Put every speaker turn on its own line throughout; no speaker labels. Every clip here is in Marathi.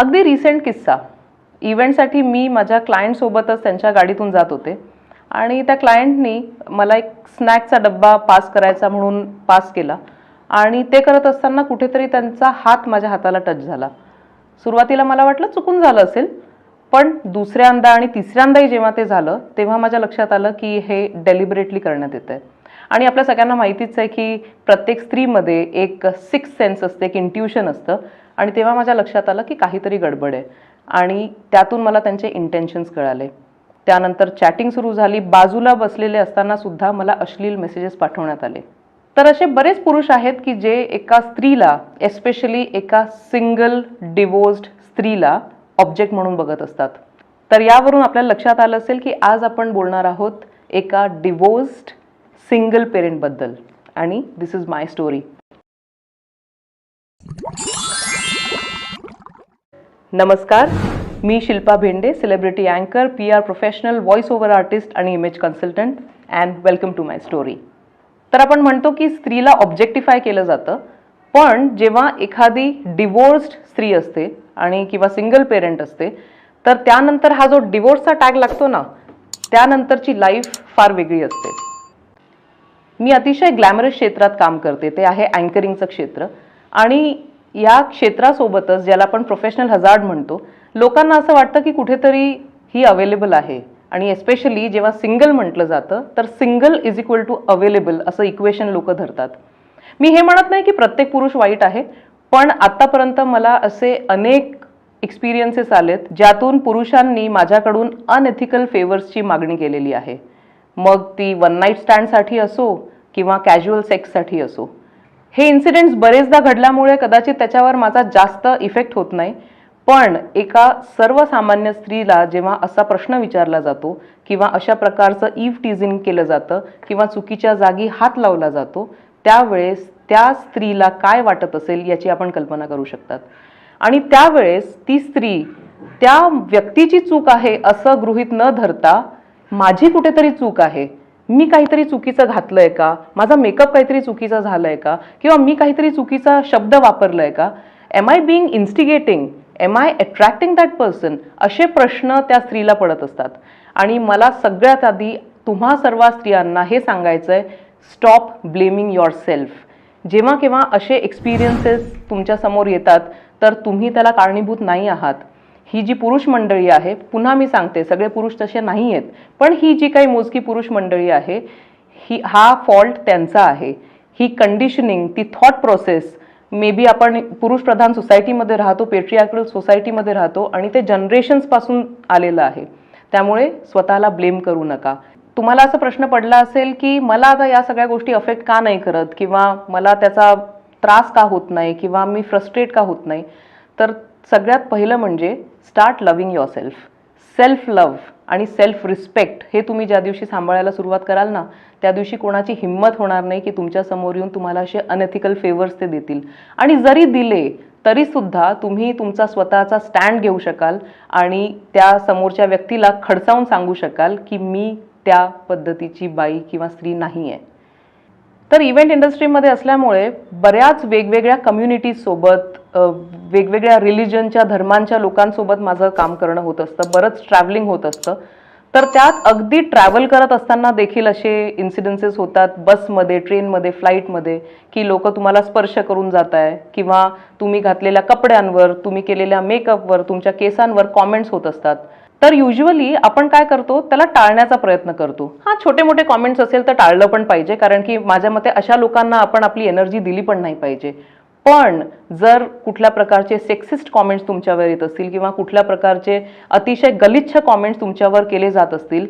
अगदी रिसेंट किस्सा. इव्हेंटसाठी मी माझ्या क्लायंटसोबतच त्यांच्या गाडीतून जात होते. आणि त्या क्लायंटनी मला एक स्नॅकचा डब्बा पास करायचा म्हणून पास केला. आणि ते करत असताना कुठेतरी त्यांचा हात माझ्या हाताला टच झाला. सुरुवातीला मला वाटलं चुकून झालं असेल पण दुसऱ्यांदा आणि तिसऱ्यांदाही जेव्हा ते झालं तेव्हा माझ्या लक्षात आलं की हे डेलिबरेटली करण्यात येतं आहे आणि आपल्या सगळ्यांना माहितीच आहे की प्रत्येक स्त्रीमध्ये एक सिक्स सेन्स असते एक इंट्युशन असतं. आणि तेव्हा माझ्या लक्षात आलं की काहीतरी गडबड आहे. आणि त्यातून मला त्यांचे इंटेन्शन्स कळाले. त्यानंतर चॅटिंग सुरू झाली. बाजूला बसलेले असताना सुद्धा मला अश्लील मेसेजेस पाठवण्यात आले. तर असे बरेच पुरुष आहेत की जे एका स्त्रीला एस्पेशली एका सिंगल डिवोर्स्ड स्त्रीला ऑब्जेक्ट म्हणून बघत असतात. तर यावरून आपल्याला लक्षात आलं असेल की आज आपण बोलणार आहोत एका डिवोर्स्ड सिंगल पेरेंटबद्दल आणि दिस इज माय स्टोरी नमस्कार. मी शिल्पा भेंडे सेलिब्रिटी अँकर P R professional voice over artist आणि image consultant and welcome to my story तर आपण म्हणतो की स्त्रीला ऑब्जेक्टिफाय केलं जातं पण जेव्हा एखादी डिवोर्स्ड स्त्री असते आणि किंवा सिंगल पेरेंट असते तर त्यानंतर हा जो डिवोर्सचा टॅग लागतो ना त्यानंतरची लाईफ फार वेगळी असते. मी अतिशय ग्लॅमरस क्षेत्रात काम करते ते आहे अँकरिंगचं क्षेत्र. आणि या क्षेत्रासोबतच ज्याला आपण प्रोफेशनल हजार्ड म्हणतो लोकांना असं वाटतं की कुठेतरी ही अवेलेबल आहे. आणि एस्पेशली जेव्हा सिंगल म्हटलं जातं तर single is equal to available असं इक्वेशन लोक धरतात. मी हे म्हणत नाही की प्रत्येक पुरुष वाईट आहे पण आत्तापर्यंत मला असे अनेक एक्सपिरियन्सेस आलेत ज्यातून पुरुषांनी माझ्याकडून अनएथिकल फेवर्सची मागणी केलेली आहे. मग ती वन नाईट स्टँडसाठी असो किंवा कॅज्युअल सेक्ससाठी असो. हे इन्सिडेंट्स बरेचदा घडल्यामुळे कदाचित त्याच्यावर माझा जास्त इफेक्ट होत नाही. पण एका सर्वसामान्य स्त्रीला जेव्हा असा प्रश्न विचारला जातो किंवा अशा प्रकारचं ईव टीझिंग केलं जातं किंवा चुकीच्या जागी हात लावला जातो त्यावेळेस त्या स्त्रीला काय वाटत असेल याची आपण कल्पना करू शकतात. आणि त्यावेळेस ती स्त्री त्या व्यक्तीची चूक आहे असं गृहीत न धरता माझी कुठेतरी चूक आहे. मी काहीतरी चुकीचं घातलंय का? माझा मेकअप काहीतरी चुकीचा झालाय का? किंवा मी काहीतरी चुकीचा शब्द वापरलाय का? Am I being instigating am I attracting that person असे प्रश्न त्या स्त्रीला पडत असतात. आणि मला सगळ्यात आधी तुम्हा सर्व स्त्रियांना हे सांगायचं आहे स्टॉप ब्लेमिंग युअर सेल्फ जेव्हा केव्हा असे एक्सपिरियन्सेस तुमच्यासमोर येतात तर तुम्ही त्याला कारणीभूत नाही आहात. ही जी पुरुष मंडळी आहे पुन्हा मी सांगते सगळे पुरुष तसे नाही आहेत पण ही जी काही मोजकी पुरुष मंडळी आहे ही हा फॉल्ट त्यांचा आहे. ही कंडिशनिंग ती थॉट प्रोसेस मे बी आपण पुरुष प्रधान सोसायटीमध्ये राहतो पेट्रियाकल सोसायटीमध्ये राहतो आणि ते जनरेशन्सपासून आलेलं आहे. त्यामुळे स्वतःला ब्लेम करू नका. तुम्हाला असा प्रश्न पडला असेल की मला आता या सगळ्या गोष्टी अफेक्ट का नाही करत किंवा मला त्याचा त्रास का होत नाही किंवा मी फ्रस्ट्रेट का होत नाही तर सगळ्यात पहिलं म्हणजे start loving yourself self love आणि सेल्फ रिस्पेक्ट हे तुम्ही ज्या दिवशी सांभाळायला सुरुवात कराल ना त्या दिवशी कोणाची हिंमत होणार नाही की तुमच्यासमोर येऊन तुम्हाला असे अनएथिकल फेवर्स ते देतील. आणि जरी दिले तरी सुद्धा तुम्ही तुमचा स्वतःचा स्टँड घेऊ शकाल आणि त्या समोरच्या व्यक्तीला खडसावून सांगू शकाल की मी त्या पद्धतीची बाई किंवा स्त्री नाही आहे तर इव्हेंट इंडस्ट्रीमध्ये असल्यामुळे बऱ्याच वेगवेगळ्या कम्युनिटीजसोबत वेगवेगळ्या रिलिजनच्या धर्मांच्या लोकांसोबत माझं काम करणं होत असतं बरंच ट्रॅव्हलिंग होत असतं. तर त्यात अगदी ट्रॅव्हल करत असताना देखील असे इन्सिडेन्सेस होतात बसमध्ये ट्रेनमध्ये फ्लाईटमध्ये की लोक तुम्हाला स्पर्श करून जात आहे किंवा तुम्ही घातलेल्या कपड्यांवर तुम्ही केलेल्या मेकअपवर तुमच्या केसांवर कॉमेंट्स होत असतात. तर युजली आपण काय करतो त्याला टाळण्याचा प्रयत्न करतो. हा छोटे मोठे कॉमेंट्स असेल तर टाळलं पण पाहिजे कारण की माझ्या मते अशा लोकांना आपण आपली एनर्जी दिली पण नाही पाहिजे. पण जर कुठल्या प्रकारचे सेक्सिस्ट कॉमेंट्स तुमच्यावर येत असतील किंवा कुठल्या प्रकारचे अतिशय गलिच्छ कॉमेंट्स तुमच्यावर केले जात असतील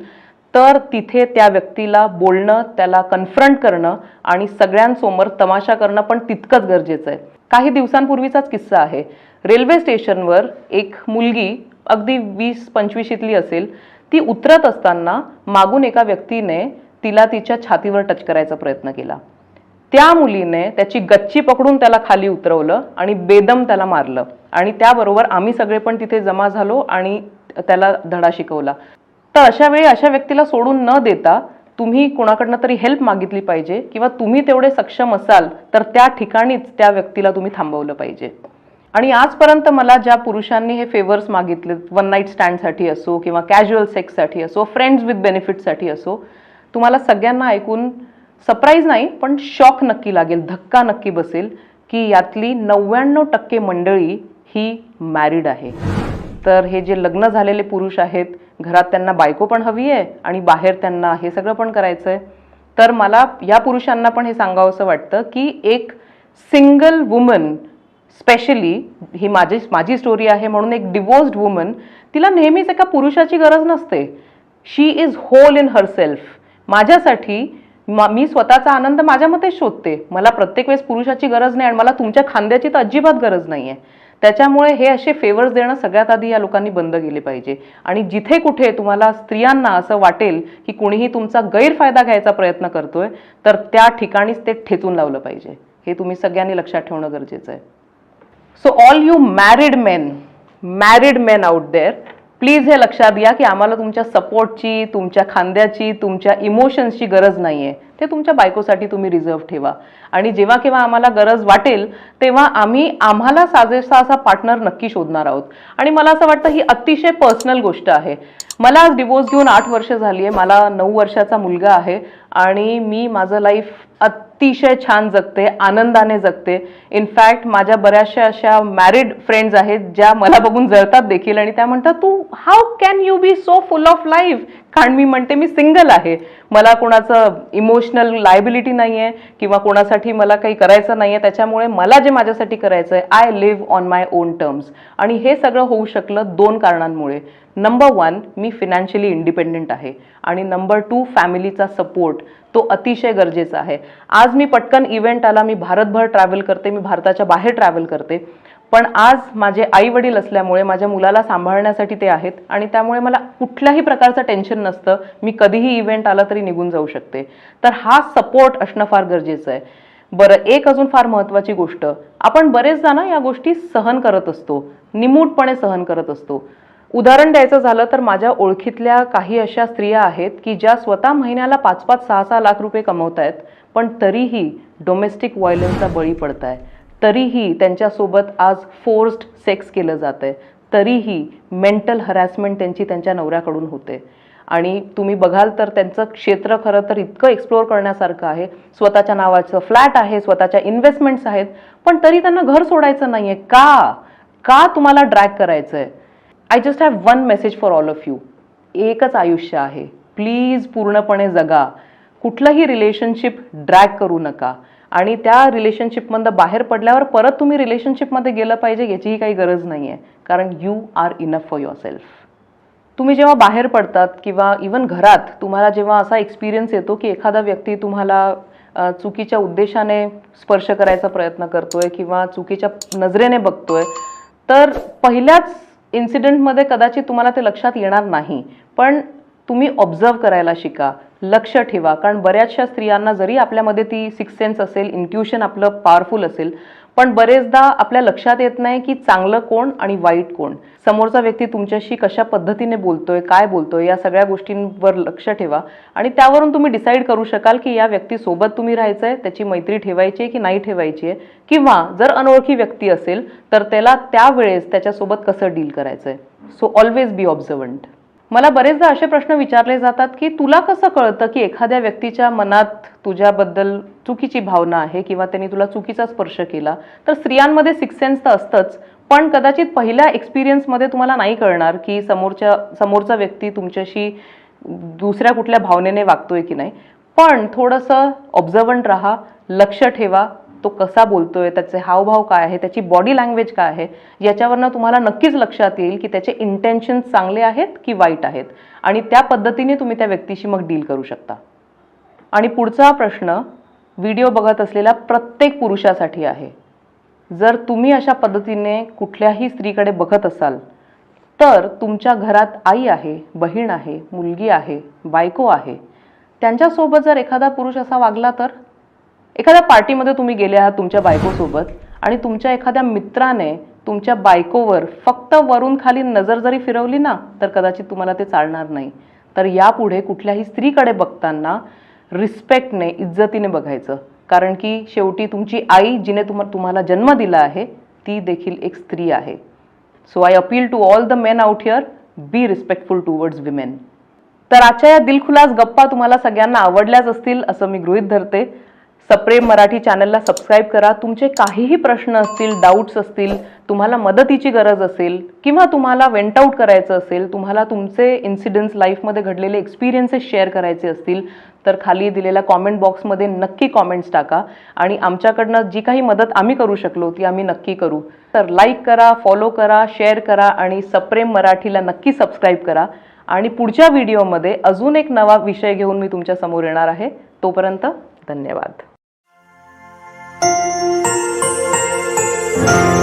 तर तिथे त्या व्यक्तीला बोलणं त्याला कन्फ्रंट करणं आणि सगळ्यांसमोर तमाशा करणं पण तितकंच गरजेचं आहे. काही दिवसांपूर्वीचाच किस्सा आहे. रेल्वे स्टेशनवर एक मुलगी अगदी वीस पंचवीशीतली असेल ती उतरत असताना मागून एका व्यक्तीने तिला तिच्या छातीवर टच करायचा प्रयत्न केला. त्या मुलीने त्याची गच्ची पकडून त्याला खाली उतरवलं आणि बेदम त्याला मारलं. आणि त्याबरोबर आम्ही सगळे पण तिथे जमा झालो आणि त्याला धडा शिकवला. तर अशा वेळी अशा व्यक्तीला सोडून न देता तुम्ही कोणाकडनं तरी हेल्प मागितली पाहिजे किंवा तुम्ही तेवढे सक्षम असाल तर त्या ठिकाणीच त्या व्यक्तीला तुम्ही थांबवलं पाहिजे. आणि आजपर्यंत मला ज्या पुरुषांनी हे फेवर्स मागितले वन नाईट स्टँडसाठी असो किंवा कॅज्युअल सेक्ससाठी असो फ्रेंड्स विथ बेनिफिटसाठी असो तुम्हाला सगळ्यांना ऐकून सरप्राईज नाही पण शॉक नक्की लागेल धक्का नक्की बसेल की यातली नव्याण्णव टक्के मंडळी ही मॅरिड आहे. तर हे जे लग्न झालेले पुरुष आहेत घरात त्यांना बायको पण हवी आहे आणि बाहेर त्यांना हे सगळं पण करायचं आहे तर मला या पुरुषांना पण हे सांगावंसं वाटतं की एक सिंगल वुमन स्पेशली ही माझी माझी स्टोरी आहे म्हणून एक डिवोर्स्ड वुमन तिला नेहमीच एका पुरुषाची गरज नसते. She is whole in herself माझ्यासाठी मी स्वतःचा आनंद माझ्या मते शोधते. मला प्रत्येक वेळेस पुरुषाची गरज नाही आणि मला तुमच्या खांद्याची तर अजिबात गरज नाही आहे त्याच्यामुळे हे असे फेवर्स देणं सगळ्यात आधी या लोकांनी बंद केले पाहिजे. आणि जिथे कुठे तुम्हाला स्त्रियांना असं वाटेल की कोणीही तुमचा गैरफायदा घ्यायचा प्रयत्न करतोय तर त्या ठिकाणीच ते ठेचून लावलं पाहिजे. हे तुम्ही सगळ्यांनी लक्षात ठेवणं गरजेचं आहे. So all you married men married men out there please हे लक्षात घ्या की आम्हाला तुमच्या सपोर्टची तुमच्या खांद्याची तुमच्या इमोशन्सची गरज नाही आहे ते तुमच्या बायकोसाठी तुम्ही रिझर्व ठेवा. आणि जेव्हा केव्हा आम्हाला गरज वाटेल तेव्हा आम्ही आम्हाला साजेसा असा पार्टनर नक्की शोधणार आहोत. आणि मला असं वाटतं ही अतिशय पर्सनल गोष्ट आहे. मला आज डिवोर्स घेऊन आठ वर्ष झाली आहे मला नऊ वर्षाचा मुलगा आहे. आणि मी माझं लाईफ अतिशय छान जगते आनंदाने जगते. इनफॅक्ट माझ्या बऱ्याचशा अशा मॅरिड फ्रेंड्स आहेत ज्या मला बघून जळतात देखील आणि त्या म्हणतात तू how can you be so full of life कारण मी म्हणते मी सिंगल आहे. मला कोणाचं इमोशनल लायबिलिटी नाही आहे किंवा कोणासाठी मला काही करायचं नाही आहे त्याच्यामुळे मला जे माझ्यासाठी करायचं आहे I live on my own terms आणि हे सगळं होऊ शकलं दोन कारणांमुळे. नंबर वन मी फिनान्शियली इंडिपेंडेंट आहे. आणि नंबर टू फॅमिलीचा सपोर्ट तो अतिशय गरजेचा आहे. आज मी पटकन इव्हेंट आला मी भारतभर ट्रॅव्हल करते मी भारताच्या बाहेर ट्रॅव्हल करते. पण आज माझे आई वडील असल्यामुळे माझ्या मुलाला सांभाळण्यासाठी ते आहेत आणि त्यामुळे मला कुठल्याही प्रकारचं टेन्शन नसतं. मी कधीही इव्हेंट आला तरी निघून जाऊ शकते. तर हा सपोर्ट असणं फार गरजेचं आहे. बरं एक अजून फार महत्त्वाची गोष्ट. आपण बरेचदा ना या गोष्टी सहन करत असतो. निमूटपणे सहन करत असतो. उदाहरण द्यायचं झालं तर माझ्या ओळखीतल्या काही अशा स्त्रिया आहेत की ज्या स्वतः महिन्याला पाच पाच सहा सहा लाख रुपये कमवत आहेत पण तरीही डोमेस्टिक व्हायलन्सचा बळी पडत आहे तरीही त्यांच्यासोबत आज फोर्स्ड सेक्स केलं जात आहे तरीही मेंटल हरॅसमेंट त्यांची त्यांच्या नवऱ्याकडून होते. आणि तुम्ही बघाल तर त्यांचं क्षेत्र खरं तर इतकं एक्सप्लोअर करण्यासारखं आहे. स्वतःच्या नावाचं फ्लॅट आहे स्वतःच्या इन्व्हेस्टमेंट्स आहेत पण तरी त्यांना घर सोडायचं नाही आहे का? का तुम्हाला ड्रॅग करायचं आहे I just have one message for all of you एकच आयुष्य आहे. प्लीज पूर्णपणे जगा. कुठलंही रिलेशनशिप ड्रॅग करू नका. आणि त्या रिलेशनशिपमधनं बाहेर पडल्यावर परत तुम्ही रिलेशनशिपमध्ये गेलं पाहिजे याचीही काही गरज नाही आहे कारण you are enough for yourself तुम्ही जेव्हा बाहेर पडतात किंवा इवन घरात तुम्हाला जेव्हा असा एक्सपिरियन्स येतो की एखादा व्यक्ती तुम्हाला चुकीच्या उद्देशाने स्पर्श करायचा प्रयत्न करतोय किंवा चुकीच्या नजरेने बघतोय तर पहिल्याच इन्सिडेंटमध्ये कदाचित तुम्हाला ते लक्षात येणार नाही. पण तुम्ही ऑब्झर्व करायला शिका लक्ष ठेवा. कारण बऱ्याचशा स्त्रियांना जरी आपल्यामध्ये ती सिक्स सेन्स असेल इंट्युशन आपलं पॉवरफुल असेल पण बरेचदा आपल्या लक्षात येत नाही की चांगलं कोण आणि वाईट कोण. समोरचा व्यक्ती तुमच्याशी कशा पद्धतीने बोलतोय काय बोलतोय या सगळ्या गोष्टींवर लक्ष ठेवा. आणि त्यावरून तुम्ही डिसाईड करू शकाल की या व्यक्तीसोबत तुम्ही राहायचंय त्याची मैत्री ठेवायची आहे की नाही ठेवायची आहे. किंवा जर अनोळखी व्यक्ती असेल तर त्याला त्यावेळेस त्याच्यासोबत कसं डील करायचंय. सो ऑलवेज बी ऑब्झर्वंट मला बरेचदा असे प्रश्न विचारले जातात की तुला कसं कळतं की एखाद्या व्यक्तीच्या मनात तुझ्याबद्दल चुकीची भावना आहे किंवा त्यांनी तुला चुकीचा स्पर्श केला? तर स्त्रियांमध्ये सिक्स सेन्स तर असतंच पण कदाचित पहिल्या एक्सपिरियन्समध्ये तुम्हाला नाही कळणार की समोरच्या समोरचा व्यक्ती तुमच्याशी दुसऱ्या कुठल्या भावनेने वागतोय की नाही. पण थोडंसं ऑब्झर्वंट राहा लक्ष ठेवा तो कसा बोलतोय त्याचे हावभाव काय आहे त्याची बॉडी लँग्वेज काय आहे याच्यावरनं तुम्हाला नक्कीच लक्षात येईल की त्याचे इंटेन्शन चांगले आहेत की वाईट आहेत. आणि त्या पद्धतीने तुम्ही त्या व्यक्तीशी मग डील करू शकता. आणि पुढचा प्रश्न व्हिडिओ बघत असलेल्या प्रत्येक पुरुषासाठी आहे. जर तुम्ही अशा पद्धतीने कुठल्याही स्त्रीकडे बघत असाल तर तुमच्या घरात आई आहे बहीण आहे मुलगी आहे बायको आहे त्यांच्यासोबत जर एखादा पुरुष असा वागला तर? एखाद्या पार्टीमध्ये तुम्ही गेले आहात तुमच्या बायकोसोबत आणि तुमच्या एखाद्या मित्राने तुमच्या बायकोवर फक्त वरून खाली नजर जरी फिरवली ना तर कदाचित तुम्हाला ते चालणार नाही. तर यापुढे कुठल्याही स्त्रीकडे बघताना रिस्पेक्टने इज्जतीने बघायचं. कारण की शेवटी तुमची आई जिने तुम तुम्हाला जन्म दिला आहे ती देखील एक स्त्री आहे. So I appeal to all the men out here be respectful towards women तर आजच्या या दिलखुलास गप्पा तुम्हाला सगळ्यांना आवडल्याच असतील असं मी गृहित धरते. सप्रेम मराठी चॅनलला सबस्क्राईब करा. तुमचे काहीही प्रश्न असतील डाऊट्स असतील तुम्हाला मदतीची गरज असेल किंवा तुम्हाला वेंट आऊट करायचं असेल तुम्हाला तुमचे इन्सिडेंट्स लाईफमध्ये घडलेले एक्सपिरियन्सेस शेअर करायचे असतील तर खाली दिलेल्या कॉमेंट बॉक्समध्ये नक्की कॉमेंट्स टाका. आणि आमच्याकडनं जी काही मदत आम्ही करू शकलो ती आम्ही नक्की करू. तर लाईक करा फॉलो करा शेअर करा आणि सप्रेम मराठीला नक्की सबस्क्राईब करा. आणि पुढच्या व्हिडिओमध्ये अजून एक नवा विषय घेऊन मी तुमच्यासमोर येणार आहे. तोपर्यंत धन्यवाद. Thank you.